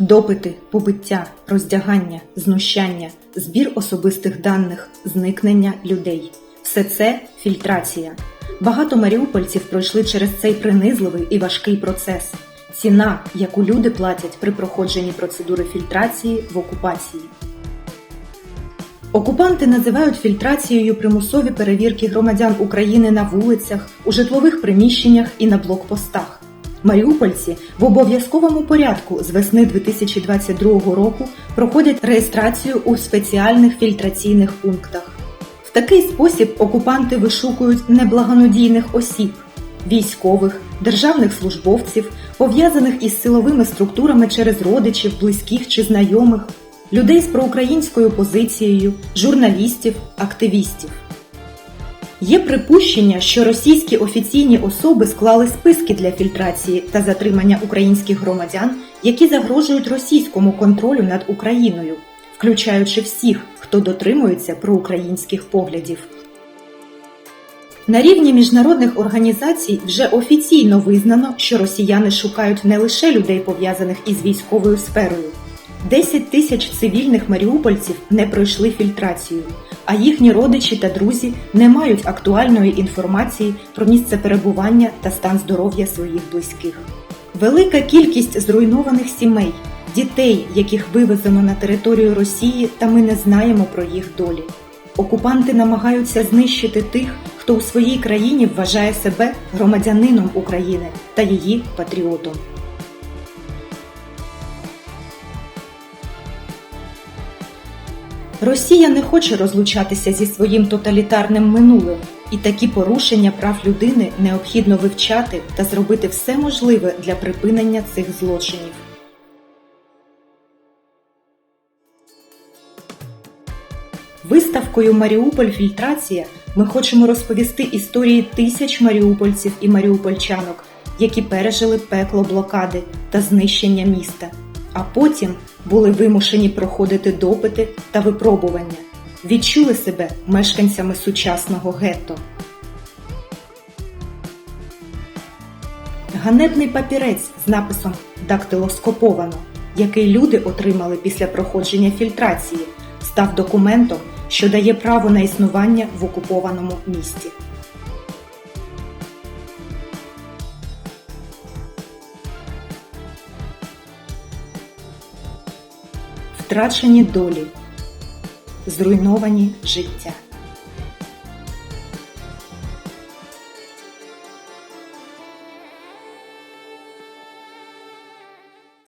Допити, побиття, роздягання, знущання, збір особистих даних, зникнення людей все це фільтрація. Багато маріупольців пройшли через цей принизливий і важкий процес. Ціна, яку люди платять при проходженні процедури фільтрації в окупації. Окупанти називають фільтрацією примусові перевірки громадян України на вулицях, у житлових приміщеннях і на блокпостах. Маріупольці в обов'язковому порядку з весни 2022 року проходять реєстрацію у спеціальних фільтраційних пунктах. В такий спосіб окупанти вишукують неблагонадійних осіб, військових, державних службовців, пов'язаних із силовими структурами через родичів, близьких чи знайомих, людей з проукраїнською позицією, журналістів, активістів. Є припущення, що російські офіційні особи склали списки для фільтрації та затримання українських громадян, які загрожують російському контролю над Україною, включаючи всіх, хто дотримується проукраїнських поглядів. На рівні міжнародних організацій вже офіційно визнано, що росіяни шукають не лише людей, пов'язаних із військовою сферою. 10 тисяч цивільних маріупольців не пройшли фільтрацію, а їхні родичі та друзі не мають актуальної інформації про місце перебування та стан здоров'я своїх близьких. Велика кількість зруйнованих сімей, дітей, яких вивезено на територію Росії, та ми не знаємо про їх долі. Окупанти намагаються знищити тих, хто у своїй країні вважає себе громадянином України та її патріотом. Росія не хоче розлучатися зі своїм тоталітарним минулим, і такі порушення прав людини необхідно вивчати та зробити все можливе для припинення цих злочинів. Виставкою Маріуполь Фільтрація ми хочемо розповісти історії тисяч маріупольців і маріупольчанок, які пережили пекло блокади та знищення міста, а потім були вимушені проходити допити та випробування, відчули себе мешканцями сучасного гетто. Ганебний папірець з написом Дактилоскоповано, який люди отримали після проходження фільтрації, став документом, що дає право на існування в окупованому місті. Втрачені долі, зруйновані життя.